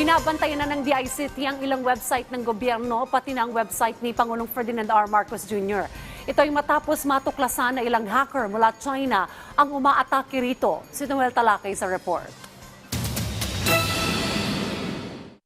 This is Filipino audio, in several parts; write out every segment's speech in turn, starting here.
Binabantayan na ng DICT ang ilang website ng gobyerno, pati na ang website ni Pangulong Ferdinand R. Marcos Jr. Ito ay matapos matuklasan na ilang hacker mula China ang umaatake rito. Si Noel Talakay sa report.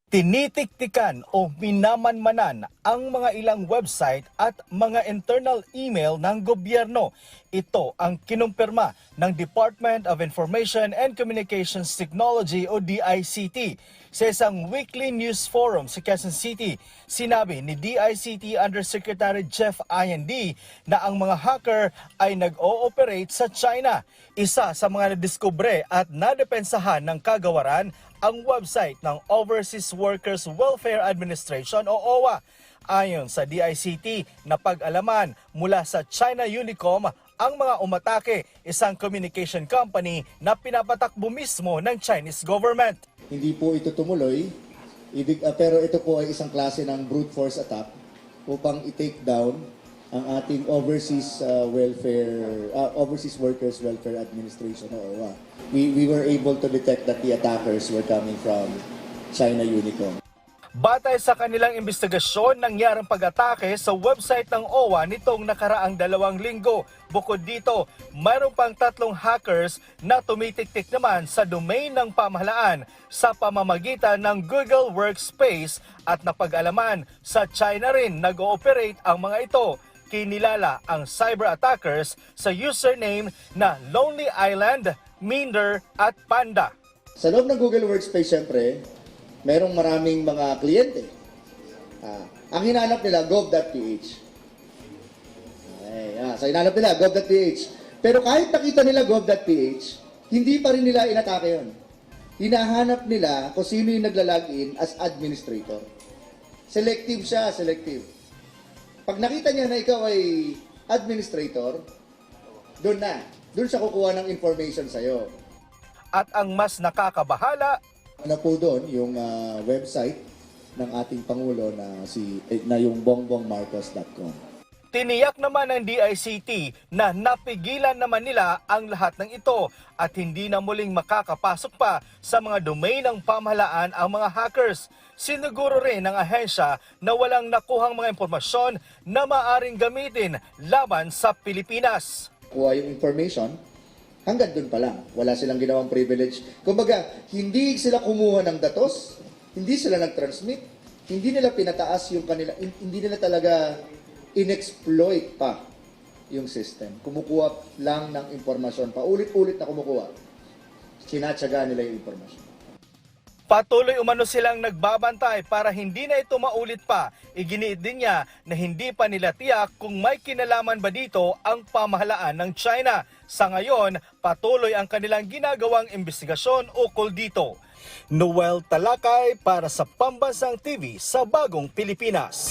Tinitiktikan o minamanmanan ang mga ilang website at mga internal email ng gobyerno. Ito ang kinumpirma ng Department of Information and Communications Technology o DICT. Sa isang weekly news forum sa Quezon City, sinabi ni DICT Undersecretary Jeff IND na ang mga hacker ay nag-ooperate sa China. Isa sa mga nadiskubre at nadepensahan ng kagawaran ang website ng Overseas Workers Welfare Administration o OWA. Ayon sa DICT, napag-alaman mula sa China Unicom ang mga umatake, isang communication company na pinapatakbo mismo ng Chinese government. Hindi po ito tumuloy, ibig, ah, pero ito po ay isang klase ng brute force attack upang i-take down ang ating Overseas ah, Welfare ah, Overseas Workers Welfare Administration o OWA. We we were able to detect that the attackers were coming from China Unicom. Batay sa kanilang investigasyon, nangyarang pag-atake sa website ng OWA nitong nakaraang dalawang linggo. Bukod dito, mayroon pang tatlong hackers na tumitiktik naman sa domain ng pamahalaan sa pamamagitan ng Google Workspace at napag-alaman sa China rin nag-ooperate ang mga ito. Kinilala ang cyber attackers sa username na Lonely Island, Minder at Panda. Sa loob ng Google Workspace, syempre, merong maraming mga kliyente. Ah, ang hinanap nila, gov.ph. Okay, ah, so hinanap nila, gov.ph. Pero kahit nakita nila gov.ph, hindi pa rin nila inatake yon. Hinahanap nila kung sino yung naglalagin as administrator. Selective siya, selective. Pag nakita niya na ikaw ay administrator, doon na. Doon siya kukuha ng information sa'yo. At ang mas nakakabahala, Ano po doon yung ah, website ng ating Pangulo na si eh, na yung bongbongmarcos.com. Tiniyak naman ng DICT na napigilan naman nila ang lahat ng ito at hindi na muling makakapasok pa sa mga domain ng pamahalaan ang mga hackers. Siniguro rin ng ahensya na walang nakuhang mga impormasyon na maaring gamitin laban sa Pilipinas. Kuha yung information, hanggang doon pa lang. Wala silang ginawang privilege. Kumbaga, hindi sila kumuha ng datos, hindi sila nag-transmit, hindi nila pinataas yung kanila, hin- hindi nila talaga inexploit pa yung system. Kumukuha lang ng impormasyon, paulit-ulit na kumukuha. Sinatsaga nila yung impormasyon. Patuloy umano silang nagbabantay para hindi na ito maulit pa. Iginiit din niya na hindi pa nila tiyak kung may kinalaman ba dito ang pamahalaan ng China. Sa ngayon, patuloy ang kanilang ginagawang investigasyon ukol dito. Noel Talakay para sa Pambansang TV sa Bagong Pilipinas.